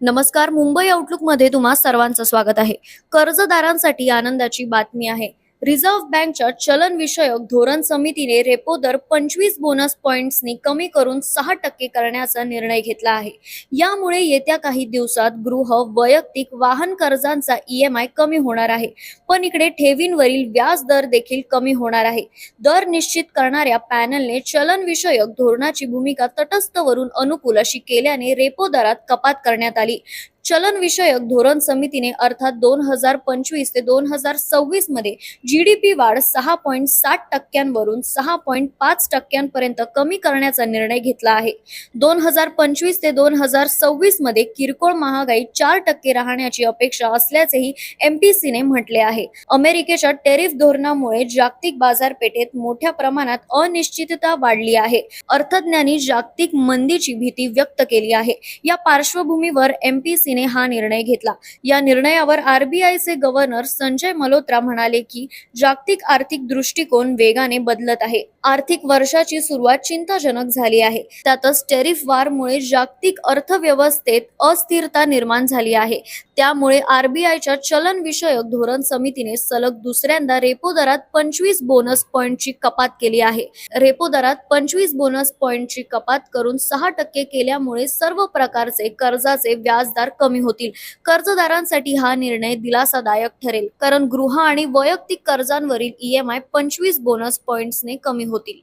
नमस्कार मुंबई आउटलुकमध्ये तुम्हा सर्वांचं स्वागत आहे. कर्जदारांसाठी आनंदाची बातमी आहे. रिझर्व्ह बँकच्या चलन विषयक धोरण समितीने रेपो दर पंचवीस बोनस पॉइंट्सनी कमी करून सहा टक्के करण्याचा निर्णय घेतला आहे. यामुळे येत्या काही दिवसात गृह वैयक्तिक वाहन कर्जांचा ईएमआय कमी होणार आहे. पण इकडे ठेवींवरील व्याज दर देखील कमी होणार आहे. दर निश्चित करणाऱ्या पॅनलने चलन विषयक धोरणाची भूमिका तटस्थवरून अनुकूल अशी केल्याने रेपो दरात कपात करण्यात आली. चलनविषयक धोरण समितीने अर्थात दोन हजार पंचवीस ते दोन हजार सव्वीसमध्ये जीडीपी वाढ सहा पॉईंट सात टक्क्यांवरून सहा पॉईंट पाच टक्क्यांपर्यंत कमी करण्याचा निर्णय घेतला आहे. दोन हजार पंचवीस ते दोन हजार सव्वीसमध्ये किरकोळ महागाई चार टक्के राहण्याची अपेक्षा असल्याचेही एमपीसीने म्हटले आहे. अमेरिकेच्या टेरिफ धोरणामुळे जागतिक बाजारपेठेत मोठ्या प्रमाणात अनिश्चितता वाढली आहे. अर्थज्ञांनी जागतिक मंदीची भीती व्यक्त केली आहे. या पार्श्वभूमीवर एमपीसीने हा निर्णय घेतला. या निर्णयावर आरबीआयचे गव्हर्नर संजय मल्होत्रा म्हणाले की जागतिक आर्थिक दृष्टिकोन वेगाने बदलत आहे. आर्थिक वर्षाची सुरुवात चिंताजनक झाली आहे. त्यातच टेरिफ वारमुळे जागतिक अर्थव्यवस्थेत अस्थिरता निर्माण झाली आहे. त्यामुळे आरबीआयच्या चलन विषयक धोरण समितीने सलग दुसऱ्यांदा रेपो दरात पंचवीस बोनस पॉईंटची कपात केली आहे. रेपो दरात पंचवीस बोनस पॉईंटची कपात करून सहा टक्के केल्यामुळे सर्व प्रकारचे कर्जाचे व्याजदर कमी होतील. कर्जदारांसाठी हा निर्णय दिलासादायक ठरेल. कारण गृह आणि वैयक्तिक कर्जांवरील ईएमआय पंचवीस बोनस पॉइंट्सने कमी होतील.